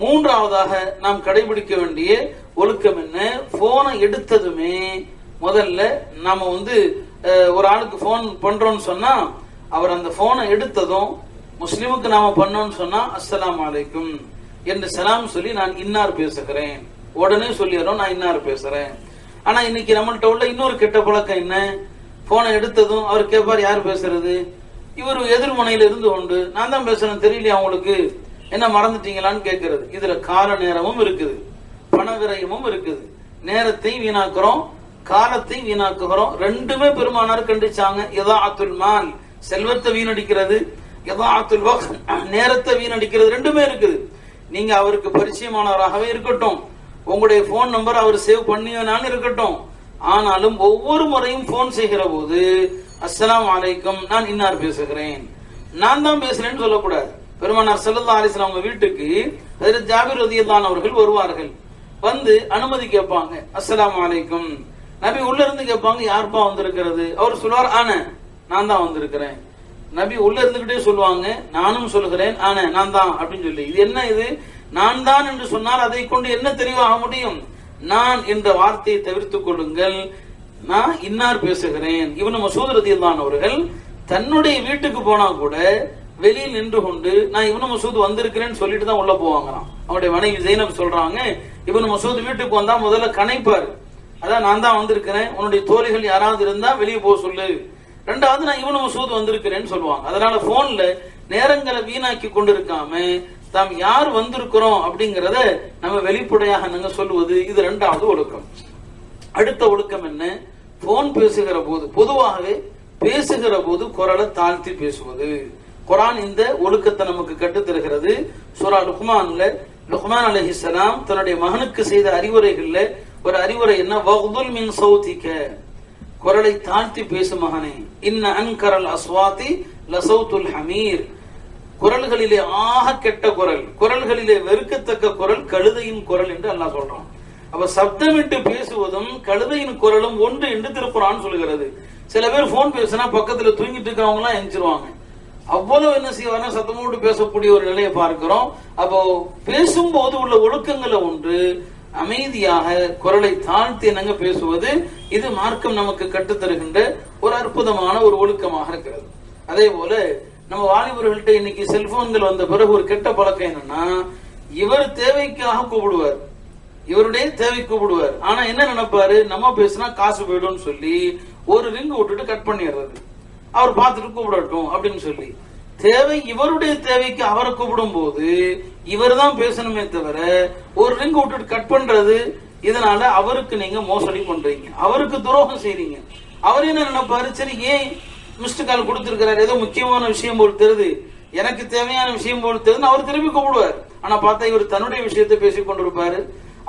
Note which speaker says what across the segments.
Speaker 1: மூன்றாவதாக நாம் கடைபிடிக்க வேண்டிய ஒழுக்கம் என்ன? போனை எடுத்ததுமே முதல்ல நாம வந்து ஒரு ஆளுக்கு போன் பண்றோம்னு சொன்னா அவர் அந்த போனை எடுத்ததும் முஸ்லிமுக்கு நாம பண்ணோம்னு சொன்னா அஸ்லாம் அலைக்கும் என்று சலாம் சொல்லி நான் இன்னார் பேசுகிறேன். உடனே சொல்லிடுறோம் நான் இன்னார் பேசுறேன். ஆனா இன்னைக்கு நம்மள்ட்ட உள்ள இன்னொரு கெட்ட பழக்கம் என்ன? போனை எடுத்ததும் அவர் கேட்பார் யார் பேசுறது? இவர் எதிர்முனையில இருந்து கொண்டு நான் தான் பேசுறேன் தெரியலையா அவங்களுக்கு என்ன மறந்துட்டீங்களான்னு கேட்கறது. இதுல கால நேரமும் இருக்குது. பணவிரயமும் இருக்குது. நேரத்தையும் வீணாக்குறோம் காலத்தையும் வீணாக்குகிறோம். ரெண்டுமே பெருமானார் கண்டிச்சாங்க. யதாஅத்துல் மால் செல்வத்தை வீணடிக்கிறது. எதா அத்துல் நேரத்தை வீணடிக்கிறது. ரெண்டுமே இருக்குது. நீங்க அவருக்கு பரிச்சயமானவராகவே இருக்கட்டும். உங்களுடைய போன் நம்பர் அவர் சேவ் பண்ணியனான்னு இருக்கட்டும். ஆனாலும் ஒவ்வொரு முறையும் போன் செய்கிற போது அஸ்லாம் அலைக்கும் நான் இன்னார் பேசுகிறேன். நான் தான் பேசுறேன்னு சொல்லக்கூடாது. பெருமானார் செல்லல்லா அலிஸ்லாம் அவங்க வீட்டுக்கு அதில் ஜாபிர் ரதியல்லான் அவர்கள் வருவார்கள். வந்து அனுமதி கேட்பாங்க. அஸ்லாம் அலைக்கும். நபி உள்ள இருந்து கேட்பாங்க யாருப்பா வந்திருக்கிறது? அவர் சொல்வார் ஆன நான் தான் வந்திருக்கிறேன். நபி உள்ள இருந்துகிட்டே சொல்லுவாங்க நானும் சொல்லுகிறேன் ஆன நான் தான் அப்படின்னு சொல்லி. இது என்ன இது? நான் தான் என்று சொன்னால் அதை கொண்டு என்ன தெளிவாக முடியும்? நான் என்ற வார்த்தையை தவிர்த்து கொள்ளுங்கள். நான் இன்னார் பேசுகிறேன். இவன் மசூத் ரதியல்லான் அவர்கள் தன்னுடைய வீட்டுக்கு போனா கூட வெளியில் நின்று கொண்டு நான் இவனு மசூத் வந்திருக்கிறேன்னு சொல்லிட்டு தான் உள்ள போவாங்களாம். அவனுடைய மனைவி ஜெயினப் சொல்றாங்க இவனு மசூத் வீட்டுக்கு வந்தா முதல்ல கணைப்பாரு அதான் நான் தான் வந்திருக்கிறேன். உன்னுடைய தோழிகள் யாராவது இருந்தா வெளியே போக சொல்லு. ரெண்டாவது நான் இவனு மசூத் வந்திருக்கிறேன்னு சொல்லுவாங்க. அதனால போன்ல நேரங்களை வீணாக்கி கொண்டிருக்காம தாம் யார் வந்திருக்கிறோம்? அப்படிங்கறத நம்ம வெளிப்படையாக நாங்க சொல்லுவது இது ரெண்டாவது ஒழுக்கம். அடுத்த ஒழுக்கம் என்ன? போன் பேசுகிற போது பொதுவாகவே பேசுகிற போது குரலை தாழ்த்தி பேசுவது. குரான் இந்த ஒழுக்கத்தை நமக்கு கற்றுத் தருகிறது. சூரா லுக்மான்ல லுக்மான் அலைஹிஸ்ஸலாம் தன்னுடைய மகனுக்கு செய்த அறிவுரைகள்ல ஒரு அறிவுரை என்ன? வகுதுல் மின் சௌதிக்க குரலை தாழ்த்தி பேசும் மகனே. இன்ன அன்கரல் அஸ்வாதி லசௌத்துல் ஹமீர். குரல்களிலே ஆக கெட்ட குரல் குரல்களிலே வெறுக்கத்தக்க குரல் கழுதையின் குரல் என்று அல்லாஹ் சொல்றான். அப்ப சப்தமிட்டு பேசுவதும் கழுதையின் குரலும் ஒன்று என்று திருக்குறான் சொல்கிறது சில பேர் போன் பேசினா பக்கத்துல தூங்கிட்டு இருக்கிறவங்க எல்லாம் எஞ்சிருவாங்க. அவ்வளவு என்ன செய்வாங்க சத்தமோடு பேசக்கூடிய ஒரு நிலையை பார்க்கிறோம். அப்போ பேசும்போது உள்ள ஒழுக்கங்களை ஒன்று அமைதியாக குரலை தாழ்த்தி என்னங்க பேசுவது? இது மார்க்கம் நமக்கு கற்றுத்தருகின்ற ஒரு அற்புதமான ஒரு ஒழுக்கமாக இருக்கிறது. அதே போல நம்ம வாலிபர்கள்ட்ட இன்னைக்கு செல்போன்கள் வந்த பிறகு ஒரு கெட்ட பழக்கம் என்னன்னா இவர் தேவைக்காக கூப்பிடுவார். இவருடைய தேவை கூப்பிடுவார். ஆனா என்ன நினைப்பாரு? நம்ம பேசினா காசு போயிடும் சொல்லி ஒரு ரிங் விட்டுட்டு கட் பண்ணிடுறது. அவர் பார்த்துட்டு கூப்பிடட்டும் அப்படின்னு சொல்லி. தேவை இவருடைய தேவைக்கு அவரை கூப்பிடும் போது இவர் தான் பேசணுமே தவிர ஒரு ரிங் விட்டுட்டு கட் பண்றது இதனால அவருக்கு நீங்க மோசடி பண்றீங்க. அவருக்கு துரோகம் செய்றீங்க. அவர் என்ன நினைப்பாரு? சரி ஏன் மிஸ்டு கால் கொடுத்துருக்கிறார்? ஏதோ முக்கியமான விஷயம் போல் தெரியுது எனக்கு தேவையான விஷயம் போல் தெரியுது அவர் திரும்பி கூப்பிடுவார். ஆனா பார்த்தா இவர் தன்னுடைய விஷயத்தை பேசிக் கொண்டிருப்பாரு.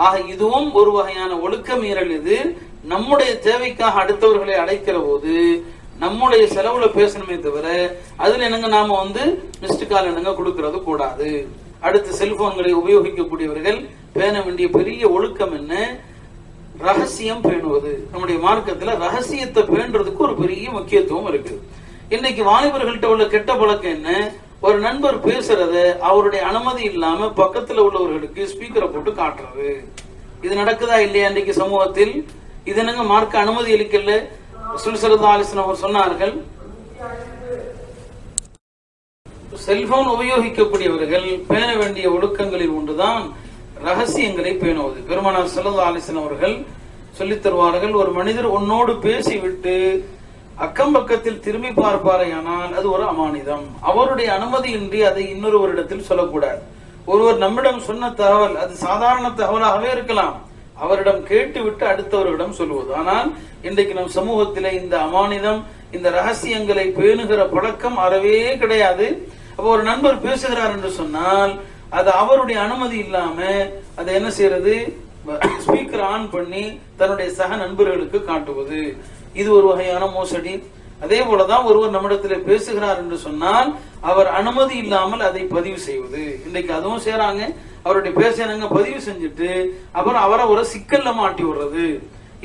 Speaker 1: ஆக இதுவும் ஒரு வகையான ஒழுக்க மீறல் இது. நம்முடைய தேவைக்காக அடுத்தவர்களை அடைக்கிற போது நம்முடைய செலவுல பேசணுமே தவிர அதுல என்னங்க நாம வந்து மிஸ்டு கால் என்னங்க கொடுக்கறது கூடாது. அடுத்து செல்போன்களை உபயோகிக்கக்கூடியவர்கள் பேண வேண்டிய பெரிய ஒழுக்கம் என்ன? ரகசியம் பேணுவது. நம்முடைய மார்க்கத்துல ரகசியத்தை பேணுறதுக்கு ஒரு பெரிய முக்கியத்துவம் இருக்கு. இன்னைக்கு வாலிபர்கள்ட்ட உள்ள கெட்ட பழக்கம் என்ன? ஒரு நண்பர் பேசுறத அவருடைய அனுமதி இல்லாம பக்கத்துல உள்ளவர்களுக்கு ஸ்பீக்கரை போட்டு காட்டுறது. இது நடக்குதா இல்லையா இன்னைக்கு சமூகத்தில்? இது என்னங்க மார்க்க அனுமதி அளிக்கல? அவர் சொன்னார்கள் செல்போன் உபயோகிக்கக்கூடியவர்கள் பேண வேண்டிய ஒழுக்கங்களில் ஒன்றுதான் ரகசியங்களை பேணுவது. பெருமானார் சல்லா அலிசன் அவர்கள் சொல்லித் தருவார்கள் ஒரு மனிதர் உன்னோடு பேசிவிட்டு அக்கம் பக்கத்தில் திரும்பி பார்ப்பாரையானால் அது ஒரு அமானிதம். அவருடைய அனுமதியின்றி அதை இன்னொருவரிடத்தில் சொல்லக்கூடாது. ஒருவர் நம்மிடம் சொன்ன தகவல் அது சாதாரண தகவலாகவே இருக்கலாம். அவரிடம் கேட்டுவிட்டு அடுத்தவரிடம் சொல்லுவது. ஆனால் இன்றைக்கு நம் சமூகத்திலே இந்த அமானிதம் இந்த ரகசியங்களை பேணுகிற பழக்கம் அறவே கிடையாது. அப்போ ஒரு நண்பர் பேசுகிறார் என்று சொன்னால் அது அவருடைய அனுமதி இல்லாம அதை என்ன செய்யறது? ஸ்பீக்கர் ஆன் பண்ணி தன்னுடைய சக நண்பர்களுக்கு காட்டுவது. இது ஒரு வகையான மோசடி. அதே போலதான் ஒருவர் நம்மிடத்தில் பேசுகிறார் என்று சொன்னால் அவர் அனுமதி இல்லாமல் அதை பதிவு செய்வது. இன்றைக்கு அதுவும் செய்யறாங்க அவருடைய பேச என்னங்க பதிவு செஞ்சுட்டு அப்புறம் அவரை ஒரு சிக்கல்ல மாட்டி விடுறது.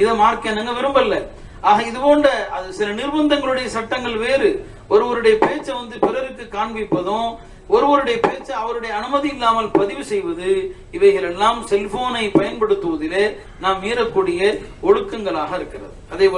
Speaker 1: இதை மார்க்க என்னங்க விரும்பல. ஆக இது போன்ற அது சில நிர்பந்தங்களுடைய சட்டங்கள் வேறு. ஒருவருடைய பேச்சை வந்து பிறருக்கு காண்பிப்பதும் ஒருவருடைய பேச்சு அவருடைய அனுமதி இல்லாமல் பதிவு செய்வது இவைகள் எல்லாம் செல்போனை பயன்படுத்துவதிலே நாம் மீறக்கூடிய ஒழுக்கங்களாக இருக்கிறது. அதே